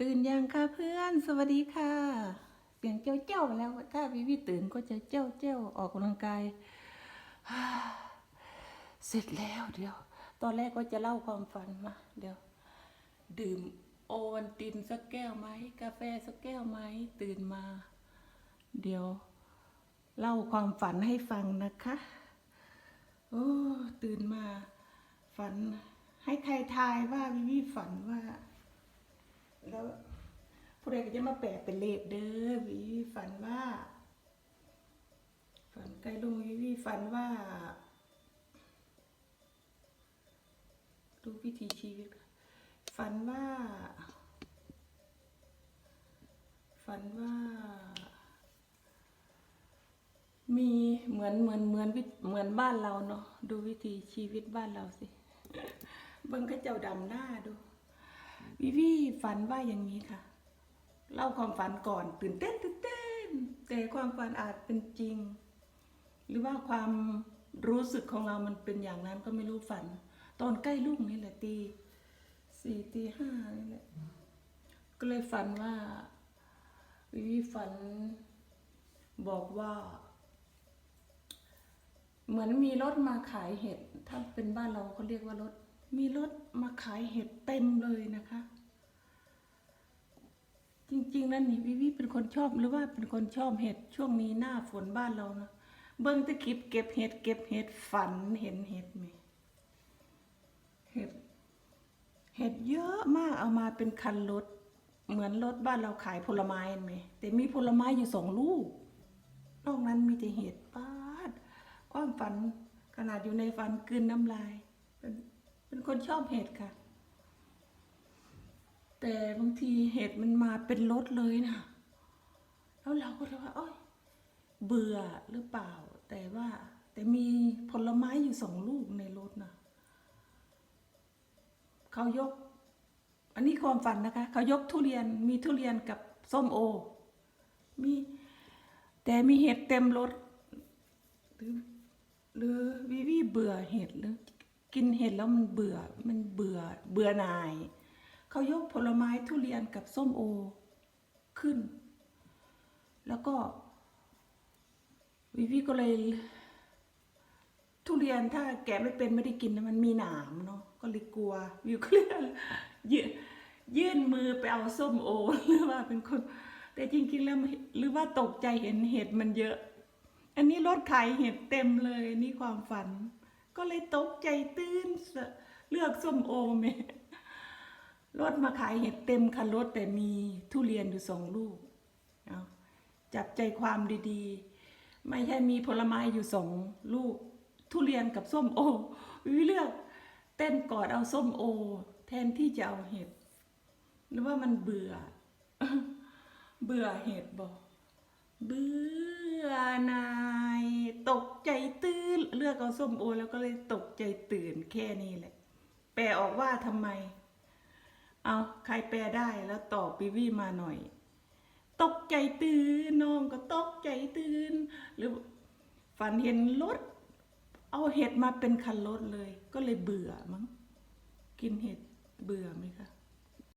ตื่นยังค่ะเพื่อน สวัสดีค่ะ เสียงเจ้าเจ้าแล้วถ้าวิวิตื่นก็จะเจ้าเจ้าออกกำลังกายเสร็จแล้วเดี๋ยว ตอนแรกก็จะเล่าความฝันมา เดี๋ยว ดื่มโอวันตินสักแก้วไหมกาแฟสักแก้วไหมตื่นมา เดี๋ยว เล่าความฝันให้ฟังนะคะโอ้ตื่นมา ฝันให้ใครทายว่าวิวิฝันว่า แล้วผู้ใดก็จะมาแปลเป็นเลขเด้อวิวิฝันว่า ฝันไกลลุงวิวิฝันว่าดูวิถีชีวิต ฝันว่า ฝันว่า มีเหมือนเหมือนเหมือนวิเหมือนบ้านเราเนาะดูวิถีชีวิตบ้านเราสิเบิ่งเขาเจ้าดำหน้าดู วิวีฝันว่าอย่างนี้ค่ะ เล่าความฝันก่อนตื่นเต้นตื่นเต้น แต่ความฝันอาจเป็นจริง หรือว่าความรู้สึกของเรามันเป็นอย่างนั้นก็ไม่รู้ฝัน ตอนใกล้ลูกนี่แหละตีสี่ตีห้านี่แหละก็เลยฝันว่าวิวีฝันบอกว่า เหมือนมีรถมาขายเห็ด ถ้าเป็นบ้านเราเขาเรียกว่ารถ มีรถมาขายเห็ดเต็มเลยนะคะ จริงๆ แล้วนี่วิวิเป็นคนชอบหรือว่าเป็นคนชอบเห็ดช่วงนี้หน้าฝนบ้านเรานะเบิ้งตะคลิปเก็บเห็ดเก็บเห็ดฝันเห็นเห็ดไหมเห็ดเห็ดเยอะมากเอามาเป็นคันรถ เหมือนรถบ้านเราขายผลไม้เห็นไหมแต่มีผลไม้อยู่สองลูก นอกนั้นมีแต่เห็ดป้าด ความฝันขนาดอยู่ในฝันกลืนน้ำลาย เป็นคนชอบเห็ดค่ะ แต่บางทีเห็ดมันมาเป็นรถเลยนะแล้วเราก็เลยว่าโอ้ยเบื่อหรือเปล่า แต่ว่าแต่มีผลไม้อยู่สองลูกในรถนะเขายก อันนี้ความฝันนะคะ เขายกทุเรียนมีทุเรียนกับส้มโอ มีแต่มีเห็ดเต็มรถ หรือหรือวิวีเบื่อเห็ดหรือ กินเห็ดแล้วมันเบื่อมันเบื่อเบื่อหน่าย เขายกผลไม้ทุเรียนกับส้มโอขึ้น แล้วก็วิวีก็เลย ทุเรียนถ้าแกะไม่เป็นไม่ได้กินนะมันมีหนามเนาะก็เลยกลัว วิวก็เลยยื่นยื่นมือไปเอาส้มโอหรือว่าเป็นคน แต่จริงๆแล้วหรือว่าตกใจเห็นเห็ดมันเยอะ อันนี้รถขายเห็ดเต็มเลยนี่ความฝัน ก็เลยตกใจตื่นเลือกส้มโอเมรถมาขายเห็ดเต็มคันรถแต่มีทุเรียนอยู่สองลูกจับใจความดีๆ ไม่ใช่มีผลไม้อยู่สองลูก ทุเรียนกับส้มโอวิเลือก เต้นกอดเอาส้มโอ แทนที่จะเอาเห็ดหรือว่ามันเบื่อ เบื่อเห็ดบอกเบื่อนา ตกใจตื่นเลือกเอาส้มโอ แล้วก็เลยตกใจตื่นแค่นี้แหละ แปลออกว่าทำไม เอาใครแปลได้แล้วตอบปีวี่มาหน่อย ตกใจตื่นน้องก็ตกใจตื่น หรือฝันเห็นรถเอาเห็ดมาเป็นคันรถเลย ก็เลยเบื่อมั้งกินเห็ดเบื่อไหมคะ